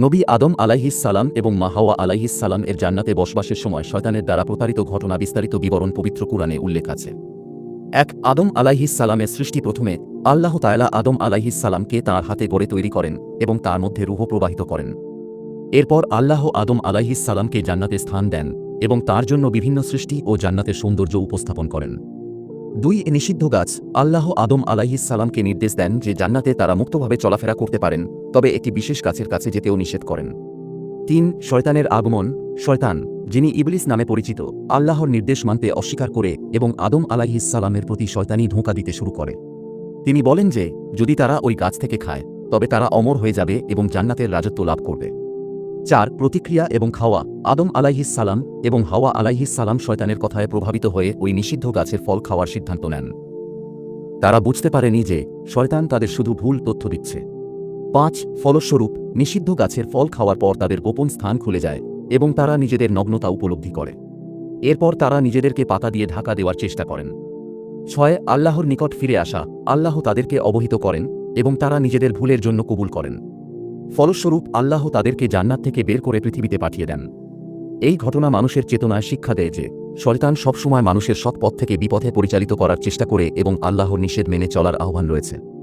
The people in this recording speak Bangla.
নবী আদম সালাম এবং মা হাওয়া আলাইহিস সালাম এর জান্নাতে বসবাসের সময় শয়তানের দ্বারা প্রতারিত ঘটনা বিস্তারিত বিবরণ পবিত্র কুরআনে উল্লেখ আছে। এক, আদম সালামের সৃষ্টি প্রথমে আল্লাহ তায়লা আদম সালামকে তাঁর হাতে গড়ে তৈরি করেন এবং তার মধ্যে রুহ প্রবাহিত করেন। এরপর আল্লাহ আদম সালামকে জান্নাতে স্থান দেন এবং তার জন্য বিভিন্ন সৃষ্টি ও জান্নাতের সৌন্দর্য উপস্থাপন করেন। দুই এ নিষিদ্ধ গাছ, আল্লাহ আদম আলাইহিস সালামকে নির্দেশ দেন যে জান্নাতে তারা মুক্তভাবে চলাফেরা করতে পারেন, তবে একটি বিশেষ গাছের কাছে যেতেও নিষেধ করেন। তিন, শয়তানের আগমন, শয়তান, যিনি ইবলিস নামে পরিচিত, আল্লাহর নির্দেশ মানতে অস্বীকার করে এবং আদম আলাইহিস প্রতি শয়তানি ধোঁকা দিতে শুরু করে। তিনি বলেন যে, যদি তারা ওই গাছ থেকে খায়, তবে তারা অমর হয়ে যাবে এবং জান্নাতের রাজত্ব লাভ করবে। চার প্রতিক্রিয়া এবং খাওয়া আদম আলাইহিস সালাম এবং হাওয়া আলাইহিস সালাম শয়তানের কথায় প্রভাবিত হয়ে ওই নিষিদ্ধ গাছের ফল খাওয়ার সিদ্ধান্ত নেন। তারা বুঝতে পারেনি যে শয়তান তাদের শুধু ভুল তথ্য দিচ্ছে। পাঁচ, ফলস্বরূপ, নিষিদ্ধ গাছের ফল খাওয়ার পর তাদের গোপন স্থান খুলে যায় এবং তারা নিজেদের নগ্নতা উপলব্ধি করে। এরপর তারা নিজেদেরকে পাতা দিয়ে ঢাকা দেওয়ার চেষ্টা করেন। ছয়, আল্লাহর নিকট ফিরে আসা, আল্লাহ তাদেরকে অবহিত করেন এবং তারা নিজেদের ভুলের জন্য কবুল করেন। ফলস্বরূপ আল্লাহ তাদেরকে জান্নাত থেকে বের করে পৃথিবীতে পাঠিয়ে দেন। এই ঘটনা মানুষের চেতনায় শিক্ষা দেয় যে, শয়তান সবসময় মানুষের সৎ পথ থেকে বিপথে পরিচালিত করার চেষ্টা করে এবং আল্লাহর নিষেধ মেনে চলার আহ্বান রয়েছে।